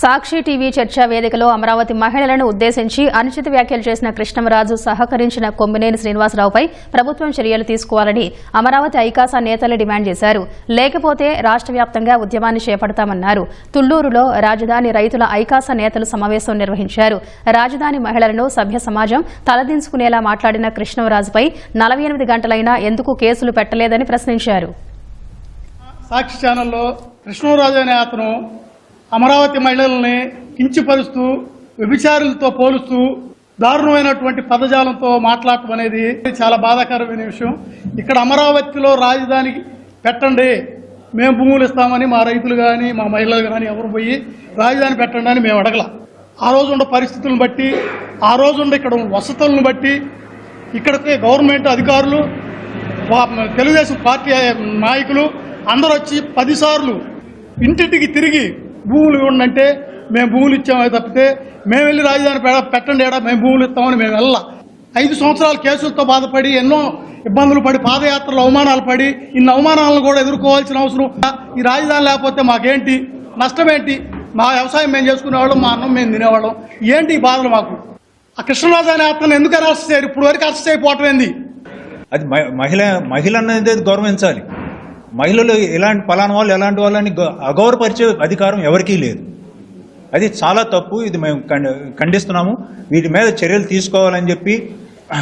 సాక్షి TV చర్చా వేదికలో అమరావతి మహిళలను ఉద్దేశించి అనుచిత వ్యాఖ్యలు చేసిన కృష్ణమరాజు సహకరించిన కొమ్మినేని శ్రీనివాసరావుపై ప్రభుత్వం చర్యలు తీసుకోవాలని అమరావతి ఐకాసా నేతలు డిమాండ్ చేశారు. లేకపోతే రాష్ట్ర వ్యాప్తంగా ఉద్యమాన్ని చేపడతామన్నారు. తుళ్ళూరులో రాజధాని రైతుల ఐకాసా నేతలు సమావేశం నిర్వహించారు. రాజధాని మహిళలను సభ్య సమాజం తలదించుకునేలా మాట్లాడిన కృష్ణమరాజుపై నలభై ఎనిమిది గంటలైనా ఎందుకు కేసులు పెట్టలేదని ప్రశ్నించారు. సాక్షి ఛానల్లో కృష్ణరాజు అనే అతను అమరావతి మహిళల్ని కించిపరుస్తూ వ్యభిచారులతో పోలుస్తూ దారుణమైనటువంటి పదజాలంతో మాట్లాడటం అనేది చాలా బాధాకరమైన విషయం. ఇక్కడ అమరావతిలో రాజధాని పెట్టండి మేము భూములు ఇస్తామని మా రైతులు కానీ మా మహిళలు కానీ ఎవరు పోయి రాజధాని పెట్టండి అని మేము అడగల. ఆ రోజు ఉన్న పరిస్థితులను బట్టి ఆ రోజు ఉన్న ఇక్కడ వసతులను బట్టి ఇక్కడికి గవర్నమెంట్ అధికారులు తెలుగుదేశం పార్టీ నాయకులు అందరూ వచ్చి పదిసార్లు ఇంటింటికి తిరిగి భూములు ఇవ్వండి అంటే మేము భూములు ఇచ్చామే తప్పితే మేము వెళ్ళి రాజధాని పేడ పెట్టండి ఏడా మేము భూములు ఇస్తామని మేము వెళ్ళాం ఐదు సంవత్సరాల కేసులతో బాధపడి ఎన్నో ఇబ్బందులు పడి పాదయాత్రలు అవమానాలు పడి ఇన్ని అవమానాలను కూడా ఎదుర్కోవాల్సిన అవసరం ఈ రాజధాని లేకపోతే మాకేంటి? నష్టమేంటి? మా వ్యవసాయం మేము చేసుకునేవాళ్ళం మా అన్నం మేము తినేవాళ్ళం. ఏంటి ఈ బాధలు మాకు? ఆ కృష్ణరాజు అనే అతను ఎందుకు అరెస్ట్ చేయరు ఇప్పుడు వరకు అరెస్ట్ అయిపోవటం ఏంది? అది మహిళ మహిళ అనేది గౌరవించాలి. మహిళలు ఎలాంటి పలానా వాళ్ళు ఎలాంటి వాళ్ళని గ- అగౌరవపరిచే అధికారం ఎవరికీ లేదు. అది చాలా తప్పు ఇది మేము ఖండిస్తున్నాము. వీటి మీద చర్యలు తీసుకోవాలని చెప్పి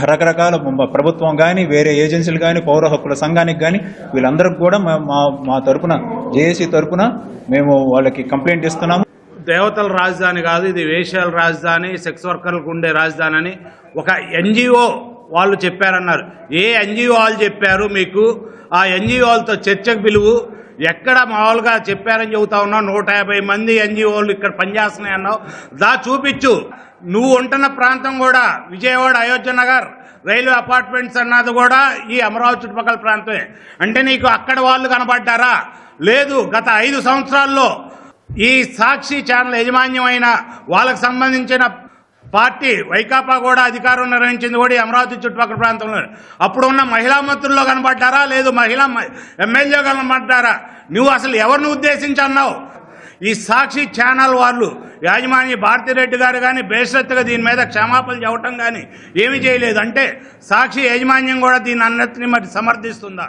రకరకాల ప్రభుత్వం కానీ వేరే ఏజెన్సీలు కానీ పౌర హక్కుల సంఘానికి కానీ వీళ్ళందరికి కూడా మా మా- తరపున జేఏసీ తరపున మేము వాళ్ళకి కంప్లైంట్ ఇస్తున్నాము. దేవతల రాజధాని కాదు ఇది వేశ్యాల రాజధాని సెక్స్ వర్కర్లకు ఉండే రాజధాని అని ఒక ఎన్జిఓ వాళ్ళు చెప్పారన్నారు. ఏ ఎన్జిఓ వాళ్ళు చెప్పారు మీకు? ఆ ఎన్జిఓలతో చర్చకు పిలువు. ఎక్కడ మామూలుగా చెప్పారని చెబుతా ఉన్నావు? నూట యాభై మంది ఎన్జిఓలు ఇక్కడ పనిచేస్తున్నాయి అన్నావు. దా చూపించు. నువ్వు ఉంటున్న ప్రాంతం కూడా విజయవాడ అయోధ్య నగర్ రైల్వే అపార్ట్మెంట్స్ అన్నది కూడా ఈ అమరావతి చుట్టుపక్కల ప్రాంతమే. అంటే నీకు అక్కడ వాళ్ళు కనబడ్డారా? లేదు. గత ఐదు సంవత్సరాల్లో ఈ సాక్షి ఛానల్ యజమాన్యమైన వాళ్ళకు సంబంధించిన పార్టీ వైకాపా కూడా అధికారం నిర్వహించింది కూడా అమరావతి చుట్టుపక్కల ప్రాంతంలో. అప్పుడు ఉన్న మహిళా మంత్రుల్లో కనబడ్డారా? లేదు మహిళా ఎమ్మెల్యే కనబడ్డారా? నువ్వు అసలు ఎవరిని ఉద్దేశించి అన్నావు ఈ సాక్షి ఛానల్ వాళ్ళు యాజమాన్య భారతిరెడ్డి గారు కానీ బేషరత్తుగా దీని మీద క్షమాపణలు చెప్పటం కానీ ఏమీ చేయలేదు. అంటే సాక్షి యాజమాన్యం కూడా దీని అన్నిటిని మరి సమర్థిస్తుందా?